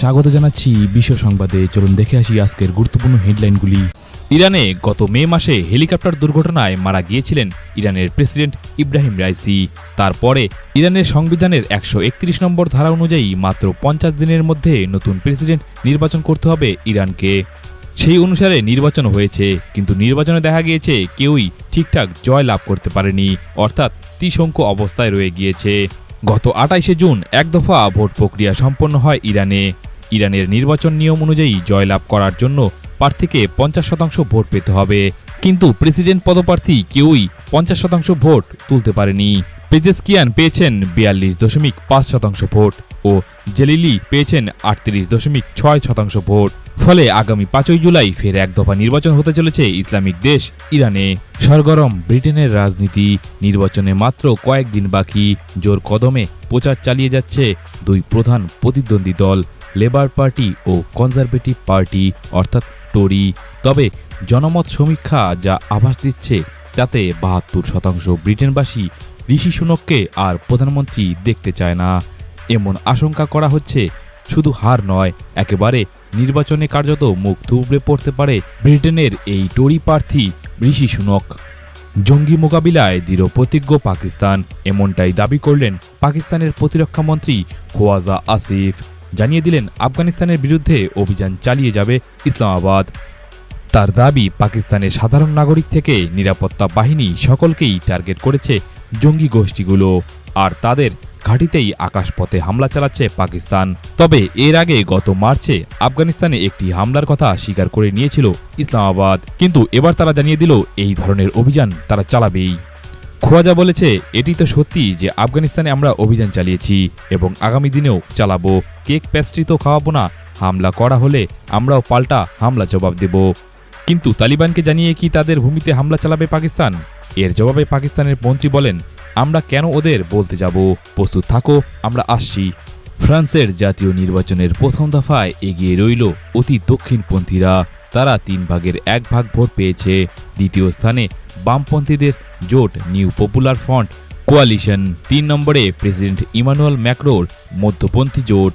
স্বাগত জানাচ্ছি বিশ্ব সংবাদে। চলুন দেখে আসি আজকের গুরুত্বপূর্ণ হেডলাইনগুলি। ইরানে গত মে মাসে হেলিকপ্টার দুর্ঘটনায় মারা গিয়েছিলেন ইরানের প্রেসিডেন্ট ইব্রাহিম রাইসি। তারপরে ইরানের সংবিধানের একশো একত্রিশ নম্বর ধারা অনুযায়ী মাত্র পঞ্চাশ দিনের মধ্যে নতুন প্রেসিডেন্ট নির্বাচন করতে হবে ইরানকে। সেই অনুসারে নির্বাচন হয়েছে, কিন্তু নির্বাচনে দেখা গিয়েছে কেউই ঠিকঠাক জয় লাভ করতে পারেনি, অর্থাৎ ত্রিশঙ্ক অবস্থায় রয়ে গিয়েছে। গত আটাইশে জুন এক দফা ভোট প্রক্রিয়া সম্পন্ন হয় ইরানে। ইরানের নির্বাচন নিয়ম অনুযায়ী জয়লাভ করার জন্য প্রার্থীকে পঞ্চাশ শতাংশ ভোট পেতে হবে। কিন্তু প্রেসিডেন্ট পদপ্রার্থী কেউই পঞ্চাশ শতাংশ ভোট তুলতে পারেনি। পেজেসকিয়ান পেয়েছেন বিয়াল্লিশ দশমিক পাঁচ শতাংশ ভোট ও জেলিলি পেয়েছেন আটত্রিশ দশমিক ছয় শতাংশ ভোট। ফলে আগামী পাঁচই জুলাই ফের এক দফা নির্বাচন হতে চলেছে ইসলামিক দেশ ইরানে। সরগরম ব্রিটেনের রাজনীতি। নির্বাচনে মাত্র কয়েকদিন বাকি। জোর কদমে প্রচার চালিয়ে যাচ্ছে দুই প্রধান প্রতিদ্বন্দ্বী দল। লেবার পার্টি ও কনজারভেটিভ পার্টি, অর্থাৎ টোরি। তবে জনমত সমীক্ষা যা আভাস দিচ্ছে, তাতে বাহাত্তর শতাংশ ব্রিটেনবাসী ঋষি সুনককে আর প্রধানমন্ত্রী দেখতে চায় না। এমন আশঙ্কা করা হচ্ছে, শুধু হার নয়, একেবারে নির্বাচনে কার্যত মুখ থুবড়ে পড়তে পারে ব্রিটেনের এই টরি প্রার্থী ঋষি সুনক। জঙ্গি মোকাবিলায় দৃঢ় প্রতিজ্ঞ পাকিস্তান, এমনটাই দাবি করলেন পাকিস্তানের প্রতিরক্ষা মন্ত্রী খোয়াজা আসিফ। জানিয়ে দিলেন, আফগানিস্তানের বিরুদ্ধে অভিযান চালিয়ে যাবে ইসলামাবাদ। তার দাবি, পাকিস্তানের সাধারণ নাগরিক থেকে নিরাপত্তা বাহিনী সকলকেই টার্গেট করেছে জঙ্গি গোষ্ঠীগুলো, আর তাদের ঘাঁটিতেই আকাশপথে হামলা চালাচ্ছে পাকিস্তান। তবে এর আগে গত মার্চে আফগানিস্তানে একটি হামলার কথা স্বীকার করে নিয়েছিল ইসলামাবাদ। কিন্তু এবার তারা জানিয়ে দিল, এই ধরনের অভিযান তারা চালাবেই। খোয়াজা বলেছে, এটি তো সত্যি যে আফগানিস্তানে আমরা অভিযান চালিয়েছি এবং আগামী দিনেও চালাবো। কেক প্যাস্ট্রি তো খাওয়াবো না, হামলা করা হলে আমরাও পাল্টা হামলা জবাব দেব। কিন্তু তালিবানকে জানিয়ে কি তাদের ভূমিতে হামলা চালাবে পাকিস্তান? এর জবাবে পাকিস্তানের মন্ত্রী বলেন, আমরা কেন ওদের বলতে যাব? প্রস্তুত থাকো, আমরা আসছি। ফ্রান্সের জাতীয় নির্বাচনের প্রথম দফায় এগিয়ে রইল অতি দক্ষিণপন্থীরা। তারা তিন ভাগের এক ভাগ ভোট পেয়েছে। দ্বিতীয় স্থানে বামপন্থীদের জোট নিউ পপুলার ফ্রন্ট কোয়ালিশন তিন নম্বরে প্রেসিডেন্ট ইমানুয়েল ম্যাক্রোর মধ্যপন্থী জোট।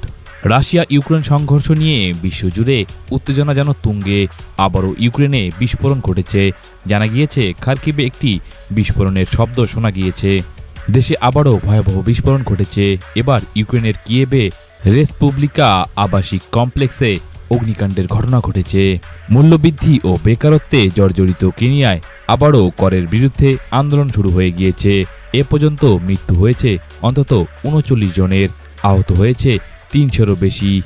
রাশিয়া ইউক্রেন সংঘর্ষ নিয়ে বিশ্বজুড়ে উত্তেজনা যেন তুঙ্গে। আবারও ইউক্রেনে বিস্ফোরণ ঘটেছে। জানা গিয়েছে খার্কিবে একটি বিস্ফোরণের শব্দ শোনা গিয়েছে। দেশে আবারও ভয়াবহ বিস্ফোরণ ঘটেছে। এবার ইউক্রেনের কিয়েবে রেসপুবলিকা আবাসিক কমপ্লেক্সে অগ্নিকাণ্ডের ঘটনা ঘটেছে। মূল্যবৃদ্ধি ও বেকারত্বে জর্জরিত কেনিয়ায় আবারও করের বিরুদ্ধে আন্দোলন শুরু হয়ে গিয়েছে। এ পর্যন্ত মৃত্যু হয়েছে অন্তত উনচল্লিশ জনের। আহত হয়েছে তিনশোরও বেশি।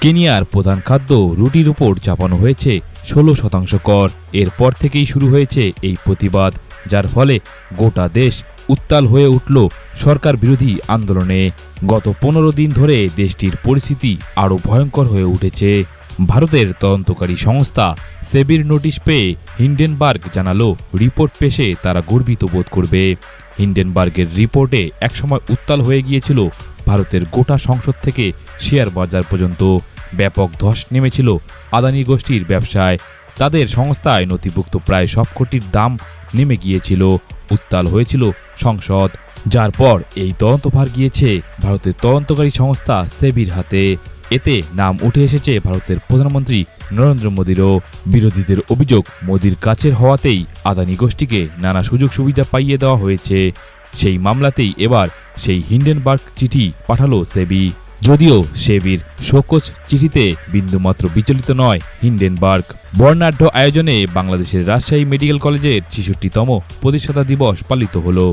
কেনিয়ার প্রধান খাদ্য রুটির উপর চাপানো হয়েছে ষোলো শতাংশ কর। এরপর থেকেই শুরু হয়েছে এই প্রতিবাদ, যার ফলে গোটা দেশ উত্তাল হয়ে উঠল সরকার বিরোধী আন্দোলনে। গত পনেরো দিন ধরে দেশটির পরিস্থিতি আরও ভয়ঙ্কর হয়ে উঠেছে। ভারতের তদন্তকারী সংস্থা সেবির নোটিশ পেয়ে হিন্ডেনবার্গ জানালো, রিপোর্ট পেশে তারা গর্বিত বোধ করবে। হিন্ডেনবার্গের রিপোর্টে একসময় উত্তাল হয়ে গিয়েছিল ভারতের গোটা সংসদ থেকে শেয়ার বাজার পর্যন্ত। ব্যাপক ধস নেমেছিল আদানি গোষ্ঠীর ব্যবসায়। তাদের সংস্থায় নথিভুক্ত প্রায় সবকটির দাম নেমে গিয়েছিল। উত্তাল হয়েছিল সংসদ, যার পর এই তদন্তভার গিয়েছে ভারতের তদন্তকারী সংস্থা সেবির হাতে। এতে নাম উঠে এসেছে ভারতের প্রধানমন্ত্রী নরেন্দ্র মোদীরও। বিরোধীদের অভিযোগ, মোদীর কাছের হওয়াতেই আদানি গোষ্ঠীকে নানা সুযোগ সুবিধা পাইয়ে দেওয়া হয়েছে। সেই মামলাতেই এবার সেই হিন্ডেনবার্গ চিঠি পাঠালো সেবি। যদিও সেবির শোকজ চিঠিতে বিন্দুমাত্র বিচলিত নয় হিন্ডেনবার্গ। বর্ণাঢ্য আয়োজনে বাংলাদেশের রাজশাহী মেডিকেল কলেজের ছেষট্টিতম প্রতিষ্ঠাতা দিবস পালিত হলো।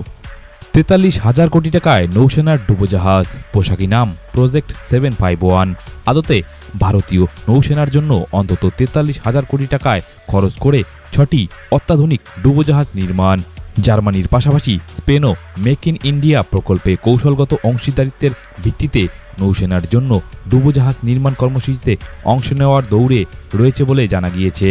তেতাল্লিশ হাজার কোটি টাকায় নৌসেনার ডুবোজাহাজ। পোশাকি নাম প্রজেক্ট সেভেন ফাইভ ওয়ান আদতে ভারতীয় নৌসেনার জন্য অন্তত তেতাল্লিশ হাজার কোটি টাকায় খরচ করে ছটি অত্যাধুনিক ডুবোজাহাজ নির্মাণ। জার্মানির পাশাপাশি স্পেনও মেক ইন ইন্ডিয়া প্রকল্পে কৌশলগত অংশীদারিত্বের ভিত্তিতে নৌসেনার জন্য ডুবোজাহাজ নির্মাণ কর্মসূচিতে অংশ নেওয়ার দৌড়ে রয়েছে বলে জানা গিয়েছে।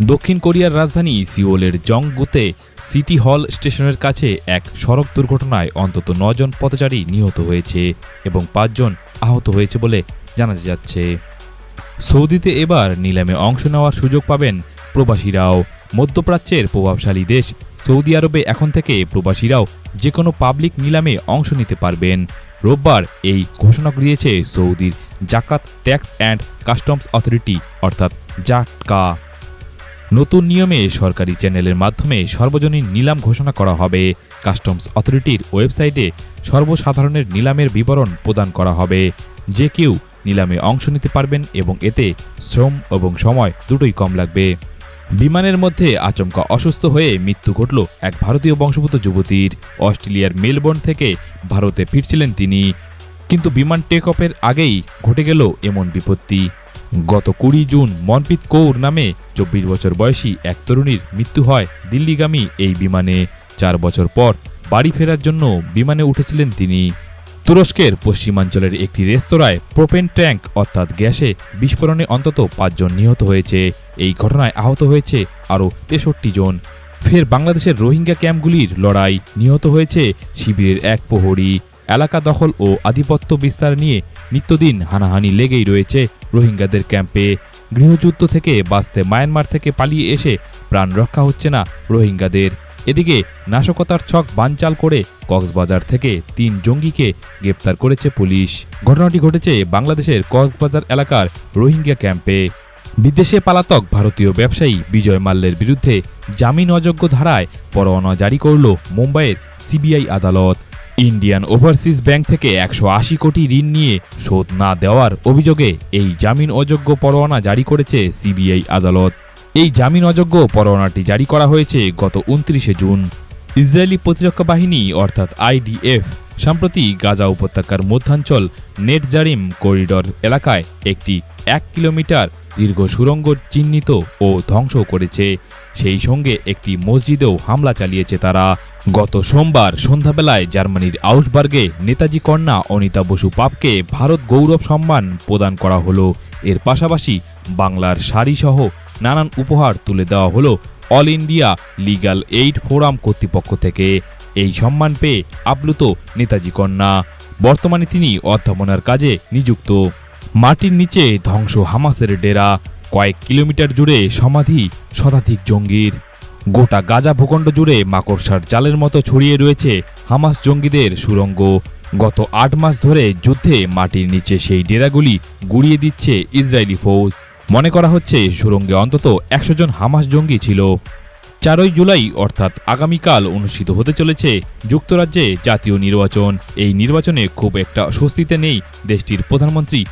দক্ষিণ কোরিয়ার রাজধানী সিওলের জংগুতে সিটি হল স্টেশনের কাছে এক সড়ক দুর্ঘটনায় অন্তত নজন পথচারী নিহত হয়েছে এবং পাঁচজন আহত হয়েছে বলে জানা যাচ্ছে। সৌদিতে এবার নিলামে অংশ নেওয়ার সুযোগ পাবেন প্রবাসীরাও। মধ্যপ্রাচ্যের প্রভাবশালী দেশ সৌদি আরবে এখন থেকে প্রবাসীরাও যে কোনো পাবলিক নিলামে অংশ নিতে পারবেন। রোববার এই ঘোষণা দিয়েছে সৌদির জাকাত ট্যাক্স অ্যান্ড কাস্টমস অথরিটি, অর্থাৎ জাটকা। নতুন নিয়মে সরকারি চ্যানেলের মাধ্যমে সর্বজনীন নিলাম ঘোষণা করা হবে। কাস্টমস অথরিটির ওয়েবসাইটে সর্বসাধারণের নিলামের বিবরণ প্রদান করা হবে। যে কেউ নিলামে অংশ নিতে পারবেন এবং এতে শ্রম এবং সময় দুটোই কম লাগবে। বিমানের মধ্যে আচমকা অসুস্থ হয়ে মৃত্যু ঘটল এক ভারতীয় বংশোদ্ভূত যুবতীর। অস্ট্রেলিয়ার মেলবোর্ন থেকে ভারতে ফিরছিলেন তিনি। কিন্তু বিমান টেক অফের আগেই ঘটে গেল এমন বিপত্তি। গত কুড়ি জুন মনপ্রীত কৌর নামে চব্বিশ বছর বয়সী এক তরুণীর মৃত্যু হয় দিল্লিগামী এই বিমানে। চার বছর পর বাড়ি ফেরার জন্য বিমানে উঠেছিলেন তিনি। তুরস্কের পশ্চিমাঞ্চলের একটি রেস্তোরাঁয় প্রোপেন ট্যাঙ্ক অর্থাৎ গ্যাসে বিস্ফোরণে অন্তত পাঁচজন নিহত হয়েছে। এই ঘটনায় আহত হয়েছে আরও তেষট্টি জন। ফের বাংলাদেশের রোহিঙ্গা ক্যাম্পগুলির লড়াই নিহত হয়েছে শিবিরের এক প্রহরী। এলাকা দখল ও আধিপত্য বিস্তার নিয়ে নিত্যদিন হানাহানি লেগেই রয়েছে রোহিঙ্গাদের ক্যাম্পে। গৃহযুদ্ধ থেকে বাঁচতে মায়ানমার থেকে পালিয়ে এসে প্রাণ রক্ষা হচ্ছে না রোহিঙ্গাদের। এদিকে নাশকতার ছক বানচাল করে কক্সবাজার থেকে তিন জঙ্গিকে গ্রেপ্তার করেছে পুলিশ। ঘটনাটি ঘটেছে বাংলাদেশের কক্সবাজার এলাকার রোহিঙ্গা ক্যাম্পে। বিদেশে পালাতক ভারতীয় ব্যবসায়ী বিজয় মাল্যের বিরুদ্ধে জামিন অযোগ্য ধারায় পরোয়ানা জারি করল মুম্বাইয়ের সিবিআই আদালত। ইন্ডিয়ান ওভারসিজ ব্যাংক থেকে একশো আশি কোটি ঋণ নিয়ে শোধ না দেওয়ার অভিযোগে এই জামিন অযোগ্য পরোয়ানা জারি করেছে সিবিআই আদালত। এই জামিন অযোগ্য পরোয়ানাটি জারি করা হয়েছে গত উনত্রিশে জুন। ইসরায়েলি প্রতিরক্ষা বাহিনী, অর্থাৎ আইডিএফ, সম্প্রতি গাজা উপত্যকার মধ্যাঞ্চল নেটজারিম করিডর এলাকায় একটি এক কিলোমিটার দীর্ঘ সুড়ঙ্গ চিহ্নিত ও ধ্বংস করেছে। সেই সঙ্গে একটি মসজিদেও হামলা চালিয়েছে তারা। গত সোমবার সন্ধ্যাবেলায় জার্মানির আউসবার্গে নেতাজি কন্যা অনিতা বসু পাপকে ভারত গৌরব সম্মান প্রদান করা হলো। এর পাশাপাশি বাংলার শাড়িসহ নানান উপহার তুলে দেওয়া হলো All India Legal Aid Forum কর্তৃপক্ষ থেকে। এই সম্মান পেয়ে আপ্লুত নেতাজি কন্যা। বর্তমানে তিনি অধ্যাপনার কাজে নিযুক্ত। মাটির নিচে ধ্বংস হামাসের ডেরা, কয়েক কিলোমিটার জুড়ে সমাধি শতাধিক জঙ্গির। গোটা গাজা ভূখণ্ড জুড়ে মাকড়সার জালের মতো ছড়িয়ে রয়েছে হামাস জঙ্গিদের সুরঙ্গ। গত আট মাস ধরে যুদ্ধে মাটির নিচে সেই ডেরাগুলি গুড়িয়ে দিচ্ছে ইসরায়েলি ফৌজ। মনে করা হচ্ছে সুরঙ্গে অন্তত একশো জন হামাস জঙ্গি ছিল। চারই জুলাই অর্থাৎ আগামীকাল অনুষ্ঠিত হতে চলেছে যুক্তরাজ্যে জাতীয় নির্বাচন। এই নির্বাচনে খুব একটা স্বস্তিতে নেই দেশটির প্রধানমন্ত্রী।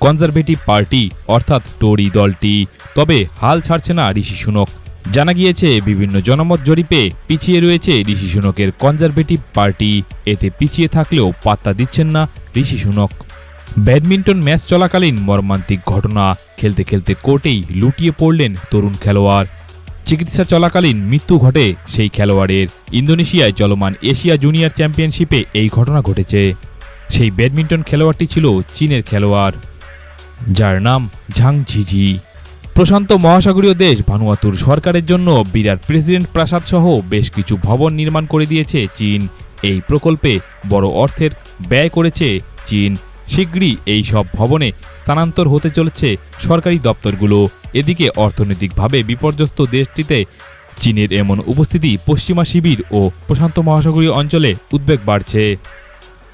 কনজারভেটিভ পার্টি অর্থাৎ টোরি দলটি। তবে হাল ছাড়ছে না ঋষি সুনক। জানা গিয়েছে, বিভিন্ন জনমত জরিপে পিছিয়ে রয়েছে ঋষি সুনকের কনজারভেটিভ পার্টি। এতে পিছিয়ে থাকলেও পাত্তা দিচ্ছেন না ঋষি সুনক। ব্যাডমিন্টন ম্যাচ চলাকালীন মর্মান্তিক ঘটনা। খেলতে খেলতে কোর্টেই লুটিয়ে পড়লেন তরুণ খেলোয়াড়। চিকিৎসা চলাকালীন মৃত্যু ঘটে সেই খেলোয়াড়ের। ইন্দোনেশিয়ায় চলমান এশিয়া জুনিয়র চ্যাম্পিয়নশিপে এই ঘটনা ঘটেছে। সেই ব্যাডমিন্টন খেলোয়াড়টি ছিল চীনের খেলোয়াড়। যার নাম ঝাং ঝিঝি প্রশান্ত মহাসাগরীয় দেশ ভানুয়াতুর সরকারের জন্য বিরাট প্রেসিডেন্ট প্রাসাদ সহ বেশ কিছু ভবন নির্মাণ করে দিয়েছে চীন। এই প্রকল্পে বড় অর্থের ব্যয় করেছে চীন। শীঘ্রই এই সব ভবনে স্থানান্তর হতে চলেছে সরকারি দপ্তরগুলো। এদিকে অর্থনৈতিকভাবে বিপর্যস্ত দেশটিতে চীনের এমন উপস্থিতি পশ্চিমা শিবির ও প্রশান্ত মহাসাগরীয় অঞ্চলে উদ্বেগ বাড়ছে।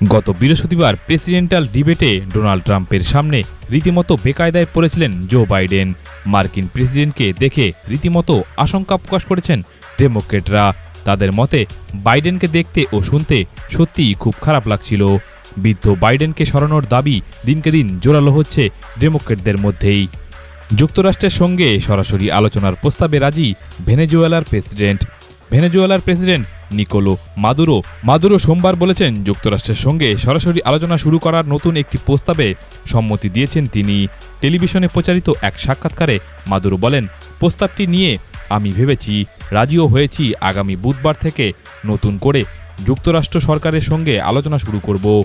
গত বৃহস্পতিবার প্রেসিডেন্টাল ডিবেটে ডোনাল্ড ট্রাম্পের সামনে রীতিমতো বেকায়দায় পড়েছিলেন জো বাইডেন। মার্কিন প্রেসিডেন্টকে দেখে রীতিমতো আশঙ্কা প্রকাশ করেছেন ডেমোক্রেটরা। তাদের মতে, বাইডেনকে দেখতে ও শুনতে সত্যিই খুব খারাপ লাগছিল। বৃদ্ধ বাইডেনকে সরানোর দাবি দিনকে দিন জোরালো হচ্ছে ডেমোক্রেটদের মধ্যেই। যুক্তরাষ্ট্রের সঙ্গে সরাসরি আলোচনার প্রস্তাবে রাজি ভেনেজুয়েলার প্রেসিডেন্ট। ভেনেজুয়েলার প্রেসিডেন্ট নিকোলো মাদুরো। মাদুরো সোমবার বলেছেন, যুক্তরাষ্ট্রের সঙ্গে সরাসরি আলোচনা শুরু করার নতুন একটি প্রস্তাবে সম্মতি দিয়েছেন তিনি। টেলিভিশনে প্রচারিত এক সাক্ষাৎকারে মাদুরো বলেন, প্রস্তাবটি নিয়ে আমি ভেবেছি, রাজিও হয়েছি আগামী বুধবার থেকে নতুন করে যুক্তরাষ্ট্র সরকারের সঙ্গে আলোচনা শুরু করব।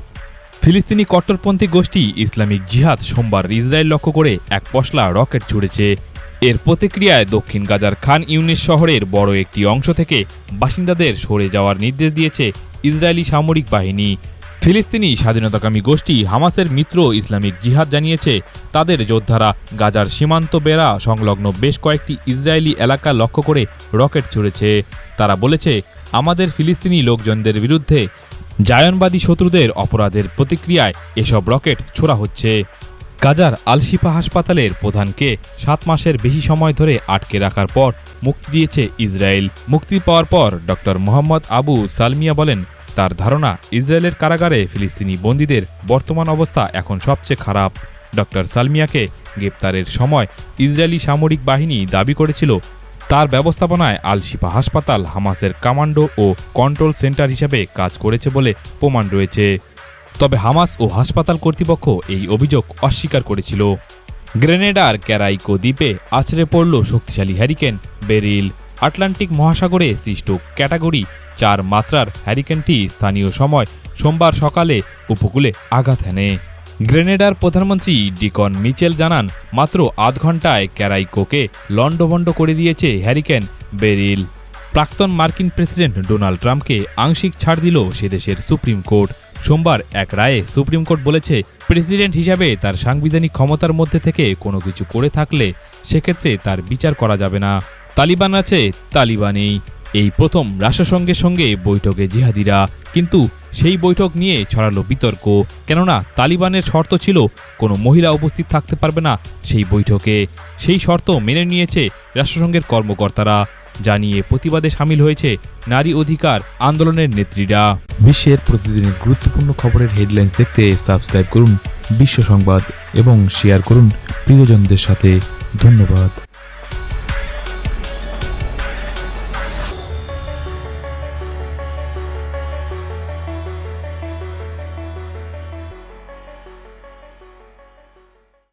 ফিলিস্তিনি কট্টরপন্থী গোষ্ঠী ইসলামিক জিহাদ সোমবার ইসরায়েল লক্ষ্য করে এক পশলা রকেট ছুড়েছে। এর প্রতিক্রিয়ায় দক্ষিণ গাজার খান ইউনিস শহরের বড় একটি অংশ থেকে বাসিন্দাদের সরে যাওয়ার নির্দেশ দিয়েছে ইসরায়েলি সামরিক বাহিনী। ফিলিস্তিনি স্বাধীনতাকামী গোষ্ঠী হামাসের মিত্র ইসলামিক জিহাদ জানিয়েছে, তাদের যোদ্ধারা গাজার সীমান্ত বেড়া সংলগ্ন বেশ কয়েকটি ইসরায়েলি এলাকা লক্ষ্য করে রকেট ছুড়েছে। তারা বলেছে, আমাদের ফিলিস্তিনি লোকজনদের বিরুদ্ধে জায়নবাদী শত্রুদের অপরাধের প্রতিক্রিয়ায় এসব রকেট ছোড়া হচ্ছে। গাজার আলশিফা হাসপাতালের প্রধানকে সাত মাসের বেশি সময় ধরে আটকে রাখার পর মুক্তি দিয়েছে ইসরায়েল। মুক্তি পাওয়ার পর ডক্টর মোহাম্মদ আবু সালমিয়া বলেন, তার ধারণা, ইসরায়েলের কারাগারে ফিলিস্তিনি বন্দীদের বর্তমান অবস্থা এখন সবচেয়ে খারাপ। ডক্টর সালমিয়াকে গ্রেপ্তারের সময় ইসরায়েলি সামরিক বাহিনী দাবি করেছিল, তার ব্যবস্থাপনায় আল শিফা হাসপাতাল হামাসের কমান্ডো ও কন্ট্রোল সেন্টার হিসেবে কাজ করেছে বলে প্রমাণ রয়েছে। তবে হামাস ও হাসপাতাল কর্তৃপক্ষ এই অভিযোগ অস্বীকার করেছিল। গ্রেনেডার ক্যারাইকো দ্বীপে আছড়ে পড়ল শক্তিশালী হ্যারিকেন বেরিল। আটলান্টিক মহাসাগরে সৃষ্ট ক্যাটাগরি চার মাত্রার হ্যারিকেনটি স্থানীয় সময় সোমবার সকালে উপকূলে আঘাত হানে। গ্রেনেডার প্রধানমন্ত্রী ডিকন মিচেল জানান, মাত্র আধ ঘন্টায় ক্যারাইকোকে লণ্ডভণ্ড করে দিয়েছে হ্যারিকেন বেরিল। প্রাক্তন মার্কিন প্রেসিডেন্ট ডোনাল্ড ট্রাম্পকে আংশিক ছাড় দিল সে দেশের সুপ্রিম কোর্ট। সোমবার এক রায়ে সুপ্রিম কোর্ট বলেছে, প্রেসিডেন্ট হিসাবে তার সাংবিধানিক ক্ষমতার মধ্যে থেকে কোনো কিছু করে থাকলে সেক্ষেত্রে তার বিচার করা যাবে না। তালিবান আছে, তালিবানেই। এই প্রথম রাষ্ট্রসংঘের সঙ্গে বৈঠকে জিহাদিরা। কিন্তু সেই বৈঠক নিয়ে ছড়ালো বিতর্ক। কেননা তালিবানের শর্ত ছিল, কোনো মহিলা উপস্থিত থাকতে পারবে না সেই বৈঠকে। সেই শর্ত মেনে নিয়েছে রাষ্ট্রসংঘের কর্মকর্তারা। জানিয়ে প্রতিবাদে সামিল হয়েছে নারী অধিকার আন্দোলনের নেত্রীরা। বিশ্বের প্রতিদিনের গুরুত্বপূর্ণ খবরের হেডলাইন্স দেখতে সাবস্ক্রাইব করুন বিশ্ব সংবাদ এবং শেয়ার করুন প্রিয়জনদের সাথে। ধন্যবাদ।